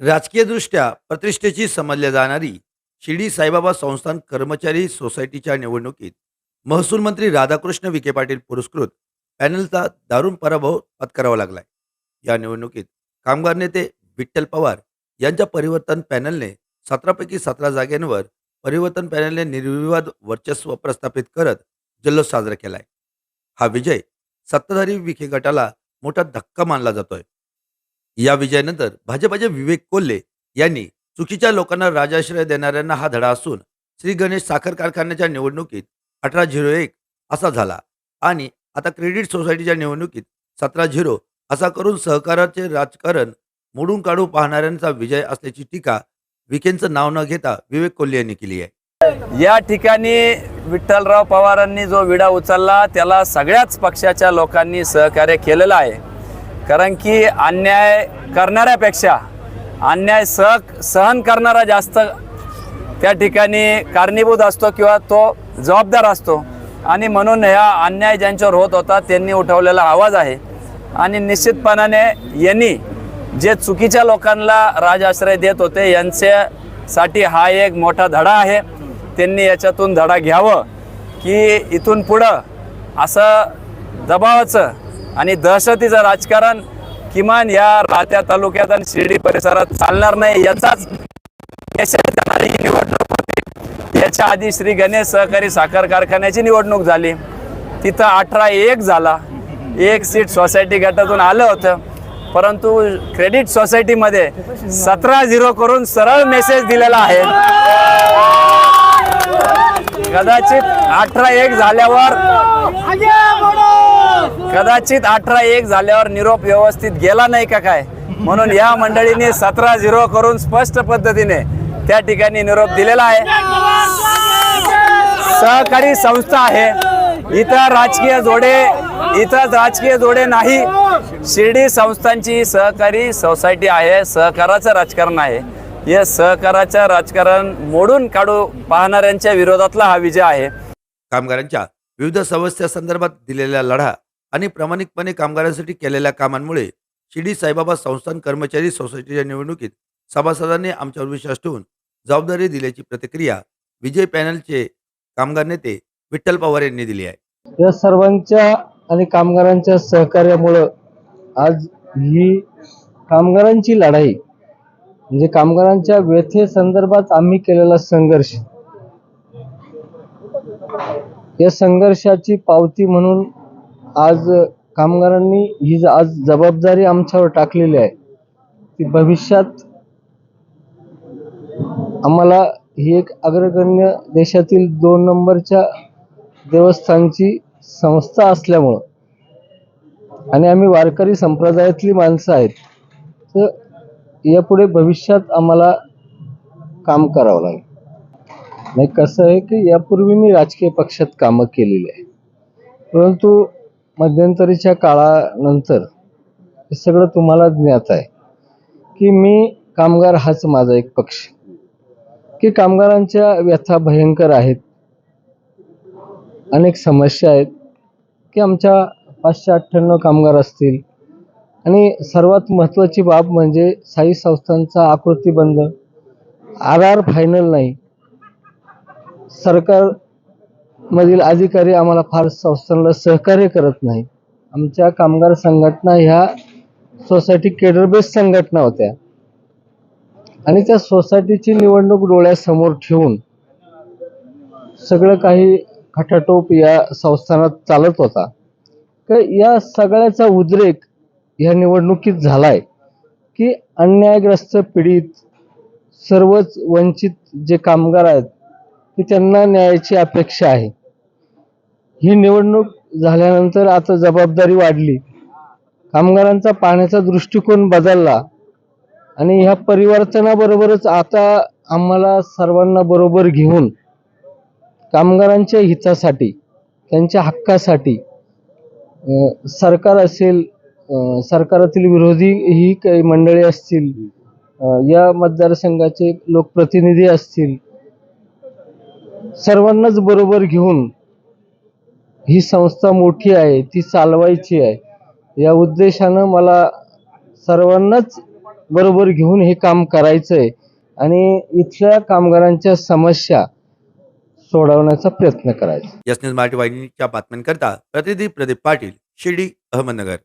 राजकीयदृष्ट्या प्रतिष्ठेची समजल्या जाणारी शिर्डी साईबाबा संस्थान कर्मचारी सोसायटीच्या निवडणुकीत महसूल मंत्री राधाकृष्ण विखे पाटील पुरस्कृत पॅनलचा दारुण पराभव पत्करावा लागलाय. या निवडणुकीत कामगार नेते विठ्ठल पवार यांच्या परिवर्तन पॅनलने सतरापैकी सतरा जागांवर परिवर्तन पॅनलने निर्विवाद वर्चस्व प्रस्थापित करत जल्लोष साजरा केलाय. हा विजय सत्ताधारी विखे गटाला मोठा धक्का मानला जातोय. या विजयानंतर भाजपाचे विवेक कोल्हे यांनी चुकीच्या लोकांना राजाश्रय देणाऱ्यांना हा धडा असून श्री गणेश साखर कारखान्याच्या निवडणुकीत अठरा झिरो एक असा झाला. आणि आता क्रेडिट सोसायटीच्या निवडणुकीत सतरा झिरो असा करून सहकाराचे राजकारण मोडून काढू पाहणाऱ्यांचा विजय असल्याची टीका विकेंचं नाव न घेता विवेक कोल्हे यांनी केली आहे. या ठिकाणी विठ्ठलराव पवारांनी जो विडा उचलला त्याला सगळ्याच पक्षाच्या लोकांनी सहकार्य केलेलं आहे. कारण की अन्याय करणाऱ्यापेक्षा अन्याय सह सहन करणारा जास्त त्या ठिकाणी कारणीभूत असतो किंवा तो जबाबदार असतो. आणि म्हणून ह्या अन्याय ज्यांच्यावर होत होता त्यांनी उठवलेला आवाज आहे. आणि निश्चितपणाने यांनी जे चुकीच्या लोकांना राजाश्रय देत होते यांच्यासाठी हा एक मोठा धडा आहे. त्यांनी याच्यातून धडा घ्यावं की इथून पुढं असं दबावाचं आणि दहशतीचं राजकारण किमान या राहत्या तालुक्यात आणि शिर्डी परिसरात चालणार नाही याचाच जाणारी ही निवडणूक होती. याच्या आधी श्री गणेश सहकारी साखर कारखान्याची निवडणूक झाली. तिथं अठरा एक झाला. एक सीट सोसायटी गटातून आलं होतं. परंतु क्रेडिट सोसायटीमध्ये सतरा झिरो करून सरळ मेसेज दिलेला आहे. कदाचित अठरा एक झाल्यावर कदाचित अठरा एक झाल्यावर निरोप व्यवस्थित गेला नाही का काय? म्हणून या मंडळीने सतरा झिरो करून स्पष्ट पद्धतीने त्या ठिकाणी निरोप दिलेला आहे. सहकारी संस्था आहे. इतर राजकीय जोडे इथं राजकीय जोडे नाही. शिर्डी संस्थांची सहकारी सोसायटी आहे सहकाराचं राजकारण आहे. हे सहकाराचं राजकारण मोडून काढू पाहणाऱ्यांच्या विरोधातला हा विजय आहे. कामगारांच्या विविध समस्या संदर्भात दिलेला लढा आणि प्रामाणिकपणे कामगारांसाठी केलेल्या कामांमुळे शिर्डी साईबाबा संस्थान कर्मचारी सोसायटीच्या निवडणुकीत सभासदांनी आमच्यावर विश्वास ठेवून जबाबदारी दिल्याची प्रतिक्रिया विजय पॅनलचे कामगार नेते विठ्ठल पवार यांनी दिली आहे. या सर्वांच्या आणि कामगारांच्या सहकार्यामुळं आज ही कामगारांची लढाई म्हणजे कामगारांच्या व्यथे संदर्भात आम्ही केलेला संघर्ष या संघर्षाची पावती म्हणून आज कामगारांनी ही आज जबाबदारी आमच्यावर टाकलेली आहे. ती भविष्यात आम्हाला ही एक अग्रगण्य देशातील दोन नंबरच्या देवस्थानची संस्था असल्यामुळं आणि आम्ही वारकरी संप्रदायातली माणसं आहेत तर यापुढे भविष्यात आम्हाला काम करावं लागेल. नाही कसं आहे की यापूर्वी मी राजकीय पक्षात कामं केलेली आहे. परंतु मध्यंतरीच्या काळानंतर हे सगळं तुम्हाला ज्ञात आहे की मी कामगार हाच माझा एक पक्ष. की कामगारांच्या व्यथा भयंकर आहेत अनेक समस्या आहेत की आमच्या पाचशे अठ्ठ्याण्णव कामगार असतील. आणि सर्वात महत्त्वाची बाब म्हणजे साई संस्थांचा आकृतीबंध आर आर फायनल नाही. सरकार मधील अधिकारी आम्हाला फार संस्थांना सहकार्य करत नाही. आमच्या कामगार संघटना ह्या सोसायटी केडर संघटना होत्या. आणि त्या सोसायटीची निवडणूक डोळ्यासमोर ठेवून सगळं काही खटाटोप या संस्थानात चालत होता. तर या सगळ्याचा उद्रेक ह्या निवडणुकीत झालाय की अन्यायग्रस्त पीडित सर्वच वंचित जे कामगार आहेत की त्यांना न्यायाची अपेक्षा आहे. ही निवडणूक झाल्यानंतर आता जबाबदारी वाढली. कामगारांचा पाहण्याचा दृष्टिकोन बदलला आणि ह्या परिवर्तनाबरोबरच आता आम्हाला सर्वांना बरोबर घेऊन कामगारांच्या हितासाठी त्यांच्या हक्कासाठी सरकार असेल सरकारातील विरोधी ही काही मंडळी असतील या मतदारसंघाचे लोकप्रतिनिधी असतील सर्वांनाच बरोबर घेऊन ही संस्था मोठी आहे ती चालवायची आहे. या उद्देशानं मला सर्वांनाच बरोबर घेऊन हे काम करायचं आहे आणि इथल्या कामगारांच्या समस्या सोडवण्याचा प्रयत्न करायचा. यस मराठी वाहिनीच्या बातम्यांकरता प्रतिनिधी प्रदीप पाटील शिर्डी अहमदनगर.